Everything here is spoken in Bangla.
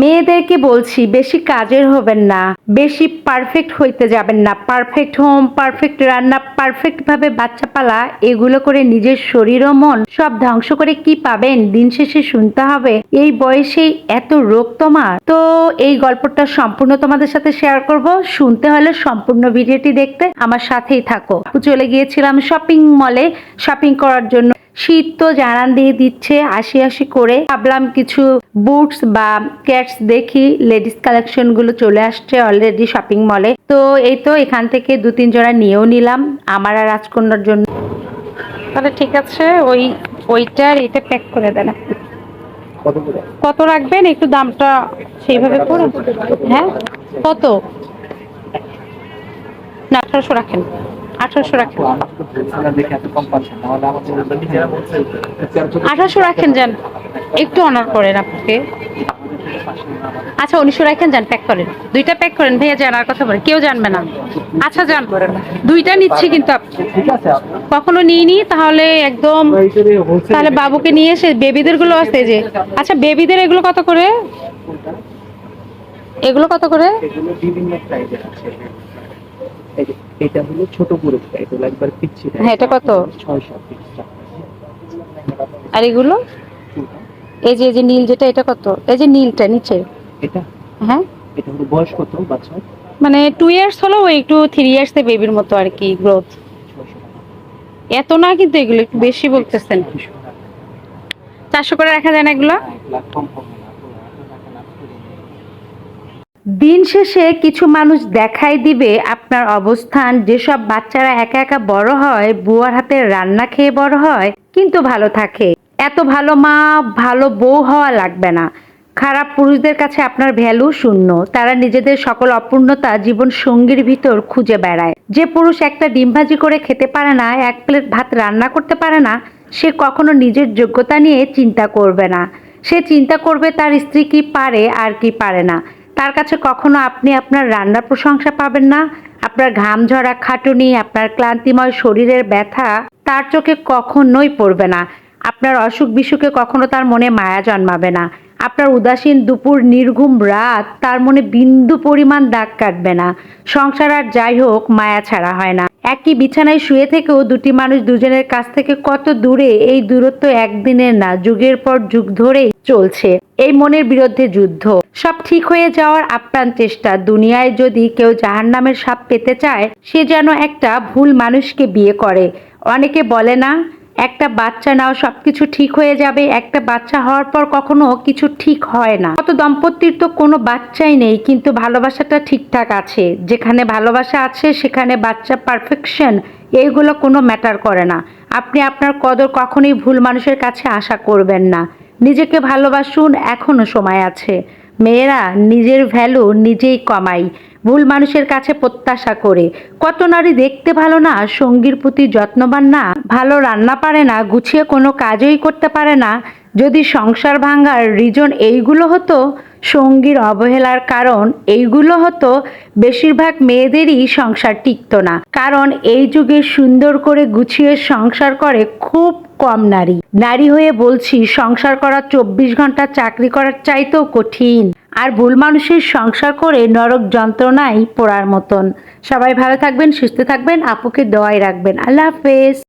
মেয়েদেরকে বলছি, বেশি কাজের হবেন না, বেশি পারফেক্ট হইতে যাবেন না। পারফেক্ট হোম পারফেক্ট রান্না পারফেক্ট ভাবে বাচ্চা পালা এগুলো করে নিজের শরীর ও মন সব ধ্বংস করে কি পাবেন? দিন শেষে শুনতে হবে, এই বয়সেই এত রোগ তোমার? তো এই গল্পটা সম্পূর্ণ তোমাদের সাথে শেয়ার করব। শুনতে হলে সম্পূর্ণ ভিডিওটি দেখতে আমার সাথেই থাকো। চলে গিয়েছিলাম শপিং মলে শপিং করার জন্য। শীত তো জানান দিয়ে দিচ্ছে আশি আশি করে। ভাবলাম কিছু বুটস বা ক্যাটস দেখি লেডিস কালেকশনগুলো চলে আসছে অলরেডি শপিং মলে তো এই তো এখান থেকে দু তিন জোড়া নিয়েও নিলাম আমার আর রাজকন্যার জন্য। তাহলে ঠিক আছে ওই ওইটার এটা প্যাক করে দেন কত কত রাখবেন? একটু দামটা সেইভাবে করে হ্যাঁ? কত? না আঠারোশো রাখেন। আঠারোশো রাখেন। আঠারোশো রাখেন যান। একটু অনার করেন আপনাকে। আচ্ছা উনিশশো রাখেন যান প্যাক করেন। দুইটা প্যাক করেন, ভাইয়া জানার কথা বলেন। কেউ জানবে না। আচ্ছা যান। দুইটা নিচ্ছি কিন্তু কখনো নিইনি, তাহলে একদম তাহলে বাবুকে নিয়ে এসে বেবিদেরগুলো আছে যে আচ্ছা বেবিদের এগুলো কত করে? এগুলো কত করে প্রাইজের আছে এই যে, এটা হলো ছোট এটা হলো একবার পিচ্ছি হ্যাঁ, এটা কত? ছয়শো পিসটা আর এগুলো? এই যে এই যে নীল যেটা এটা কত? এই যে নীলটা নিচে। এটা? হ্যাঁ। এটা হলো বয়স কত বাচ্চা। মানে টু ইয়ার্স হলেও একটু থ্রি ইয়ার্স এর বেবির মতো আর কি গ্রোথ এত না কিন্তু এগুলো একটু বেশি বলতেছেন। চারশো করে রাখা যায় না এগুলো কম হবে না তো এত টাকা লাভ করে দিন শেষে কিছু মানুষ দেখাই দিবে আপনার অবস্থান। যেসব বাচ্চারা একা একা বড় হয়, বুয়ার হাতে রান্না খেয়ে বড় হয়, কিন্তু ভালো থাকে। এত ভালো মা, ভালো বউ হওয়া লাগবে না। খারাপ পুরুষদের কাছে আপনার ভ্যালু শূন্য। তারা নিজেদের সকল অপূর্ণতা জীবন সঙ্গীর ভিতর খুঁজে বেড়ায়। যে পুরুষ একটা ডিম ভাজি করে খেতে পারে না, এক প্লেট ভাত রান্না করতে পারে না, সে কখনো নিজের যোগ্যতা নিয়ে চিন্তা করবে না। সে চিন্তা করবে তার স্ত্রী কি পারে আর কি পারে না। তার কাছে কখনো আপনি আপনার রান্নার প্রশংসা পাবেন না। আপনার ঘাম ঝরা খাটুনি, আপনার ক্লান্তিময় শরীরের ব্যথা তার চোখে কখনোই পড়বে না। আপনার অসুখ বিসুখে কখনো তার মনে মায়া জন্মাবে না। আপনার উদাসীন দুপুর নির্ঘুম রাত তার মনে বিন্দু পরিমাণ দাগ কাটবে না। সংসার আর যাই হোক, মায়া ছাড়া হয় না। একই বিছানায় শুয়ে থেকেও দুটি মানুষ দুজনের কাছ থেকে কত দূরে এই দূরত্ব একদিনের না, যুগের পর যুগ ধরেই চলছে। এই মনের বিরুদ্ধে যুদ্ধ। সব ঠিক হয়ে যাওয়ার আপ্রাণ চেষ্টা। দুনিয়ায় যদি কেউ জাহান্নামের সাপ পেতে চায়, সে যেন একটা ভুল মানুষকে বিয়ে করে। অনেকে বলে না একটা বাচ্চা নাও, সবকিছু ঠিক হয়ে যাবে। একটা বাচ্চা হওয়ার পর কখনো কিছু ঠিক হয় না। কত দম্পতির তো কোনো বাচ্চাই নেই, কিন্তু ভালোবাসাটা ঠিকঠাক আছে। যেখানে ভালোবাসা আছে, সেখানে বাচ্চা পারফেকশন এইগুলো কোনো ম্যাটার করে না। আপনি আপনার কদর কখনোই ভুল মানুষের কাছে আশা করবেন না। নিজেকে ভালোবাসুন, এখনও সময় আছে। মেয়েরা, নিজের ভ্যালু নিজেই কমাই। ভুল মানুষের কাছে প্রত্যাশা করে। কত নারী দেখতে ভালো না, সঙ্গীর প্রতি যত্নবান না, ভালো রান্না পারে না, গুছিয়ে কোনো কাজই করতে পারে না। যদি সংসার ভাঙার রিজন এইগুলো হতো, সঙ্গীর অবহেলার কারণ এইগুলো হতো, বেশিরভাগ মেয়েদেরই সংসার টিকতো না। কারণ এই যুগে সুন্দর করে গুছিয়ে সংসার করে খুব কম নারী। নারী হয়ে বলছি, সংসার করা চব্বিশ ঘণ্টা চাকরি করার চাইতেও কঠিন। আর ভুল মানুষের সংসার করে নরক যন্ত্রণাই পড়ার মতন। সবাই ভালো থাকবেন, সুস্থ থাকবেন, আপুকে দোয়াই রাখবেন। আল্লাহ হাফেজ।